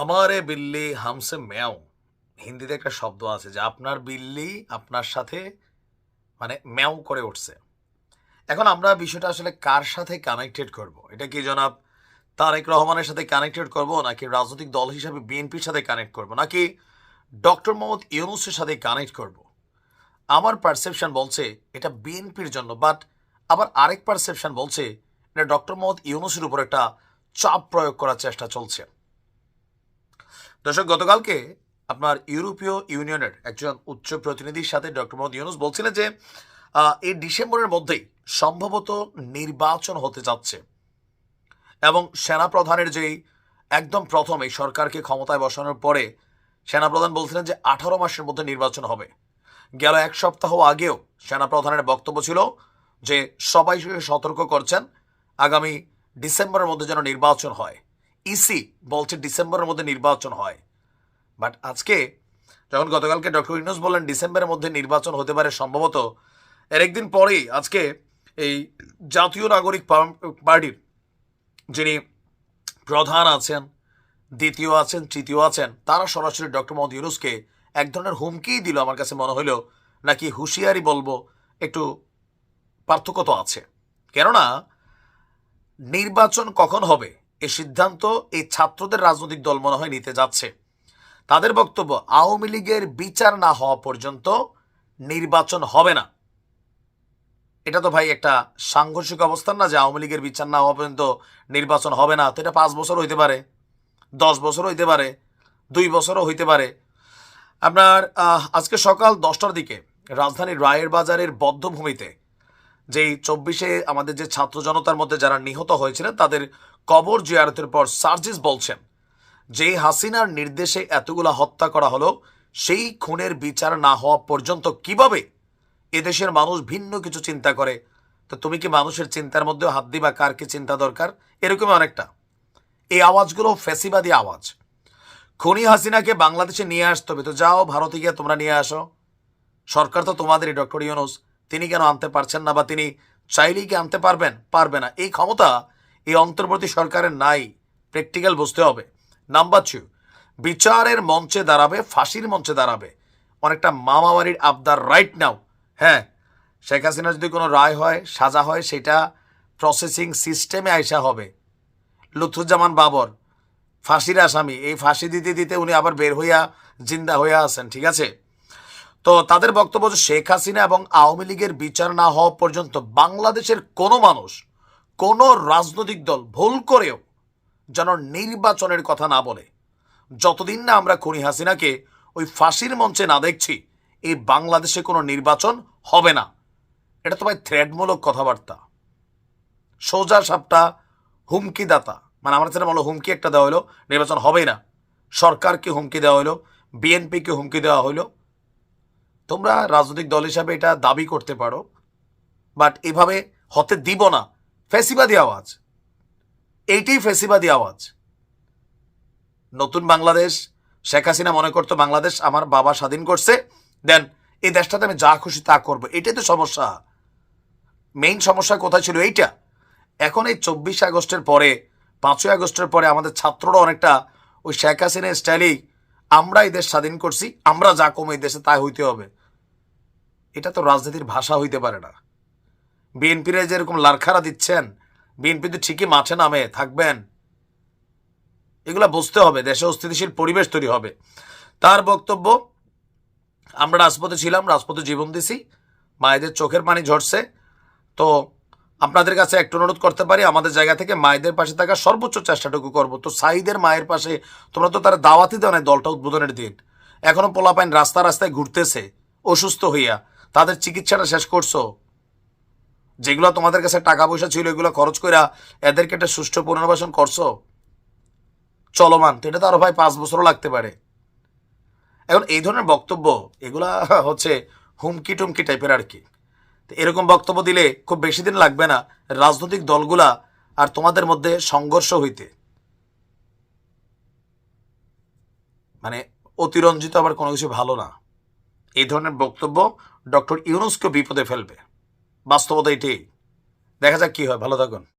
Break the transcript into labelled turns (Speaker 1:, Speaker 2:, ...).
Speaker 1: হামারে বিল্লি হামসে ম্যাও। হিন্দিতে একটা শব্দ আছে যে আপনার বিল্লি আপনার সাথে মানে ম্যাও করে উঠছে। এখন আমরা বিষয়টা আসলে কার সাথে কানেক্টেড করব? এটা কি জনাব তারেক রহমানের সাথে কানেক্টেড করব নাকি রাজনৈতিক দল হিসাবে বিএনপির সাথে কানেক্ট করব নাকি ডক্টর মোহাম্মদ ইউনুসের সাথে কানেক্ট করব? আমার পারসেপশন বলছে এটা বিএনপির জন্য বাট আবার আরেক পারসেপশন বলছে এটা ডক্টর মোহাম্মদ ইউনুসের উপর একটা চাপ প্রয়োগ করার চেষ্টা চলছে। দর্শক, গতকালকে আপনার ইউরোপীয় ইউনিয়নের একজন উচ্চ প্রতিনিধির সাথে ডক্টর মোহাম্মদ ইউনুস বলছিলেন যে এই ডিসেম্বরের মধ্যেই সম্ভবত নির্বাচন হতে যাচ্ছে এবং সেনাপ্রধানের যেই একদম প্রথম এই সরকারকে ক্ষমতায় বসানোর পরে সেনাপ্রধান বলছিলেন যে, আঠারো মাসের মধ্যে নির্বাচন হবে। গেল এক সপ্তাহ আগেও সেনাপ্রধানের বক্তব্য ছিল যে, সবাই সতর্ক করছেন, আগামী ডিসেম্বরের মধ্যে যেন নির্বাচন হয়। ইসি বলছে ডিসেম্বরের মধ্যে নির্বাচন হয়। বাট আজকে যখন গতকালকে ডক্টর ইউনুস বললেন ডিসেম্বরের মধ্যে নির্বাচন হতে পারে সম্ভবত, এর একদিন পরেই আজকে এই জাতীয় নাগরিক পার্টির যিনি প্রধান আছেন, দ্বিতীয় আছেন, তৃতীয় আছেন, তারা সরাসরি ডক্টর মোহাম্মদ ইউনুসকে এক ধরনের হুমকিই দিল আমার কাছে মনে হলো নাকি হুঁশিয়ারি বলব একটু পার্থক্য তো আছে। কেননা, নির্বাচন কখন হবে? এই সিদ্ধান্ত এই ছাত্রদের রাজনৈতিক দল মনে হয় নিতে যাচ্ছে। তাদের বক্তব্য, আওয়ামী লীগের বিচার না হওয়া পর্যন্ত নির্বাচন হবে না। এটা তো ভাই একটা সাংঘর্ষিক অবস্থান না যে আওয়ামী লীগের বিচার না হওয়া পর্যন্ত নির্বাচন হবে না। তো এটা পাঁচ বছর হইতে পারে, দশ বছর হইতে পারে, দুই বছরও হইতে পারে। আপনার আজকে সকাল দশটার দিকে রাজধানীর রায়ের বাজারের বদ্ধভূমিতে যেই চব্বিশে আমাদের যে ছাত্র জনতার মধ্যে যারা নিহত হয়েছিলেন, তাদের কবর জিয়ারতের পর সার্জিস বলছেন যে হাসিনার নির্দেশে এতগুলা হত্যা করা হলো, সেই খুনের বিচার না হওয়া পর্যন্ত কীভাবে এদেশের মানুষ ভিন্ন কিছু চিন্তা করে? তো তুমি কি মানুষের চিন্তার মধ্যেও হাত দিবা? কার কি চিন্তা দরকার? এরকমই অনেকটা। এই আওয়াজগুলো ফেসিবাদী আওয়াজ। খনি হাসিনাকে বাংলাদেশে নিয়ে আসতে হবে। তো যাও ভারতে গিয়ে তোমরা নিয়ে আসো। সরকার তো তোমাদেরই, ডক্টর ইউনুস। তিনি কেন আনতে পারছেন না বা তিনি চাইলেই কি আনতে পারবেন? পারবে না। এই ক্ষমতা এই অন্তর্বর্তী সরকারের নাই। প্র্যাকটিক্যাল বুঝতে হবে। নাম্বার টু বিচারের মঞ্চে দাঁড়াবে, ফাঁসির মঞ্চে দাঁড়াবে। অনেকটা মামাবাড়ির আবদার রাইট নাও হ্যাঁ শেখ হাসিনা যদি কোনো রায় হয়, সাজা হয়, সেটা প্রসেসিং সিস্টেমে আইসা হবে। লুৎফুজ্জামান বাবর, ফাঁসির আসামি। এই ফাঁসি দিতে দিতে উনি আবার বের হইয়া জিন্দা হইয়া আছেন, ঠিক আছে? তো তাদের বক্তব্য যে শেখ হাসিনা এবং আওয়ামী লীগের বিচার না হওয়া পর্যন্ত বাংলাদেশের কোনো মানুষ, কোনো রাজনৈতিক দল ভুল করেও যেন নির্বাচনের কথা না বলে। যতদিন না আমরা খুনি হাসিনাকে ওই ফাঁসির মঞ্চে না দেখছি, এই বাংলাদেশে কোনো নির্বাচন হবে না। এটা তো ভাই থ্রেডমূলক কথাবার্তা। সোজা সাপটা হুমকিদাতা। মানে আমার কাছে বলো, হুমকি একটা দেওয়া হলো, নির্বাচন হবেই না। সরকারকে হুমকি দেওয়া হলো, বিএনপিকে হুমকি দেওয়া হলো তোমরা রাজনৈতিক দল হিসাবে এটা দাবি করতে পারো বাট এভাবে হতে দিব না। ফেসিবাদী আওয়াজ। এইটাই ফেসিবাদী আওয়াজ। নতুন বাংলাদেশ, শেখ হাসিনা মনে করতো, বাংলাদেশ আমার বাবা স্বাধীন করছে দেন এই দেশটাতে আমি যা খুশি তা করব। এটাই তো সমস্যা। মেইন সমস্যা কোথায় ছিল? এইটা। এখন এই চব্বিশে আগস্টের পরে, পাঁচই আগস্টের পরে আমাদের ছাত্ররা অনেকটা ওই শেখ হাসিনা স্টাইলেই আমরা এই দেশ স্বাধীন করছি, আমরা যা কম এই দেশে তাই হইতে হবে। এটা তো রাজনীতির ভাষা হইতে পারে না। বিএনপিরা যেরকম লারখারা দিচ্ছেন, বিএনপি তো ঠিকই মাঠে নামে, থাকবেন। এগুলা বুঝতে হবে, দেশে অস্থিতিশীল পরিবেশ তৈরি হবে। তার বক্তব্য, আমরা রাজপথে ছিলাম, রাজপথে জীবন দিছি, মায়েদের চোখের পানি ঝরছে। তো আপনাদের কাছে একটু অনুরোধ করতে পারি, আমাদের জায়গা থেকে মায়েদের পাশে থাকার সর্বোচ্চ চেষ্টাটুকু করব। তো সাইদের মায়ের পাশে, তোমরা তো তারা দাওয়াতি দেও না দলটা উদ্বোধনের দিন। এখনও পোলাপাইন রাস্তা রাস্তায় ঘুরতেছে, অসুস্থ হইয়া। তাদের চিকিৎসাটা শেষ করছ? যেগুলো তোমাদের কাছে টাকা পয়সা ছিল, এগুলো খরচ কইরা এদেরকে একটা সুষ্ঠু পুনর্বাসন করছ? চলমান তো এটা তো আরও ভাই পাঁচ বছরও লাগতে পারে। এখন এই ধরনের বক্তব্য, এগুলা হচ্ছে হুমকি টুমকি টাইপের আর কি। তো এরকম বক্তব্য দিলে খুব বেশি দিন লাগবে না রাজনৈতিক দলগুলা আর তোমাদের মধ্যে সংঘর্ষ হইতে। মানে অতিরঞ্জিত আবার কোনো কিছু ভালো না। এই ধরনের বক্তব্য ডক্টর ইউনুসকে বিপদে ফেলবে। বাস্তবতা এটি দেখা যাক কি হয়। ভালো থাকুন।